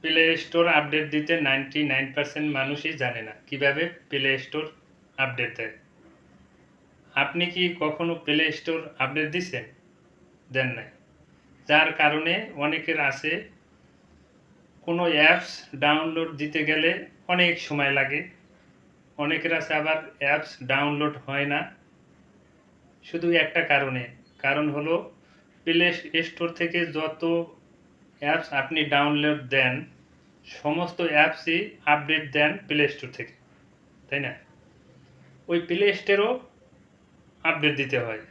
Play store update দিতে ninety nine percent মানুষই জানে না। কীভাবে প্লে স্টোর আপডেট দেয়? আপনি কি কখনো প্লে স্টোর আপডেট দিচ্ছেন দেন নাই। যার কারণে অনেকের আছে, কোনো অ্যাপস ডাউনলোড দিতে গেলে অনেক সময় লাগে। অনেকের আছে আবার অ্যাপস ডাউনলোড হয় না। শুধু একটা কারণে। কারণ হলো প্লে স্টোর থেকে যত অ্যাপস আপনি ডাউনলোড দেন, সমস্ত অ্যাপসই আপডেট দেন প্লে স্টোর থেকে, তাই না? ওই প্লে স্টোরও আপডেট দিতে হয়,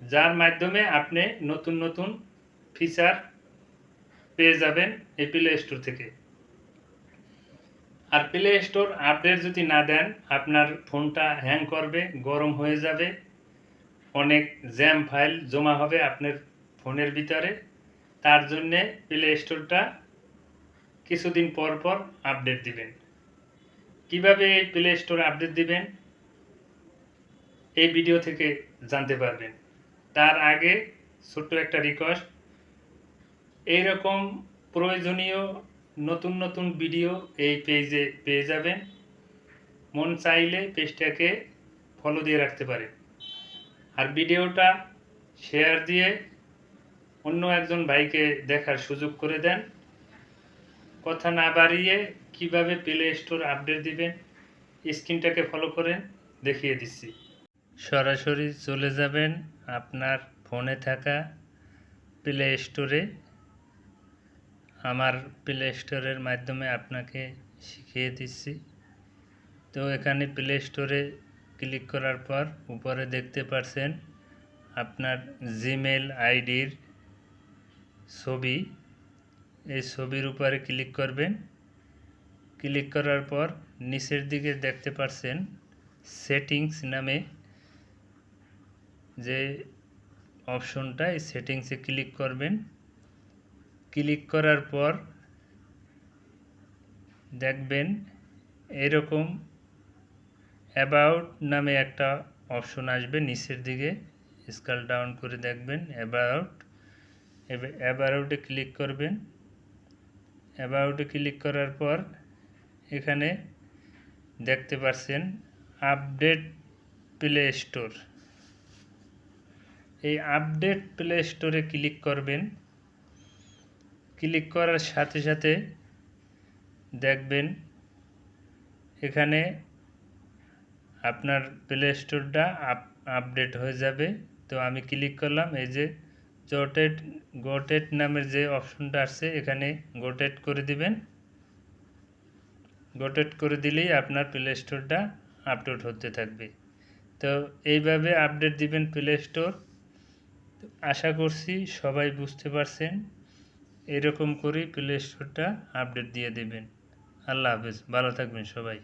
যার মাধ্যমে আপনি নতুন নতুন ফিচার পেয়ে যাবেন এই প্লে স্টোর থেকে। আর প্লে স্টোর আপডেট যদি না দেন, আপনার ফোনটা হ্যাং করবে, গরম হয়ে যাবে, অনেক জ্যাম ফাইল জমা হবে আপনার ফোনের ভিতরে। তার জন্যে প্লে স্টোরটা কিছুদিন পর পর আপডেট দিবেন। কীভাবে এই প্লে স্টোর আপডেট দিবেন? এই ভিডিও থেকে জানতে পারবেন। তার আগে ছোট্ট একটা রিকোয়েস্ট এইরকম প্রয়োজনীয় নতুন নতুন ভিডিও এই পেজে পেয়ে যাবেন। মন চাইলে পেজটাকে ফলো দিয়ে রাখতে পারেন। আর ভিডিওটা শেয়ার দিয়ে অন্য একজন ভাইকে দেখার সুযোগ করে দেন। কথা না বাড়িয়ে কীভাবে প্লে স্টোর আপডেট দিবেন, স্ক্রিনটাকে ফলো করেন, দেখিয়ে দিচ্ছি। সরাসরি চলে যাবেন আপনার ফোনে থাকা প্লে স্টোরে আমার প্লে স্টোরের মাধ্যমে আপনাকে শিখিয়ে দিচ্ছি। তো এখানে প্লে স্টোরে ক্লিক করার পর উপরে দেখতে পাচ্ছেন আপনার জিমেল আইডির ছবি, এই ছবির উপরে ক্লিক করবেন। ক্লিক করার পর নিচের দিকে দেখতে পাচ্ছেন সেটিংস নামে যে অপশনটা, এই সেটিংসে ক্লিক করবেন। ক্লিক করার পর দেখবেন এরকম অ্যাবাউট নামে একটা অপশন আসবে নিচের দিকে। স্কাল ডাউন করে দেখবেন অ্যাবাউট। অ্যাবাউটে ক্লিক করবেন। অ্যাবাউটে ক্লিক করার পর এখানে দেখতে পাচ্ছেন আপডেট প্লে স্টোর এই আপডেট প্লে স্টোরে ক্লিক করবেন। ক্লিক করার সাথে সাথে দেখবেন এখানে আপনার প্লে স্টোরটা আপ আপডেট হয়ে যাবে। তো আমি ক্লিক করলাম, এই যে জটেট গোটেট নামের যে অপশনটা আসছে এখানে গোটেট করে দিবেন। গোটেট করে দিলেই আপনার প্লে স্টোরটা আপডেট হতে থাকবে। তো এইভাবে আপডেট দিবেন প্লে স্টোর আশা করছি সবাই বুঝতে পারছেন। এরকম করেই প্লে স্টোরটা আপডেট দিয়ে দেবেন। আল্লাহ হাফেজ। ভালো থাকবেন সবাই।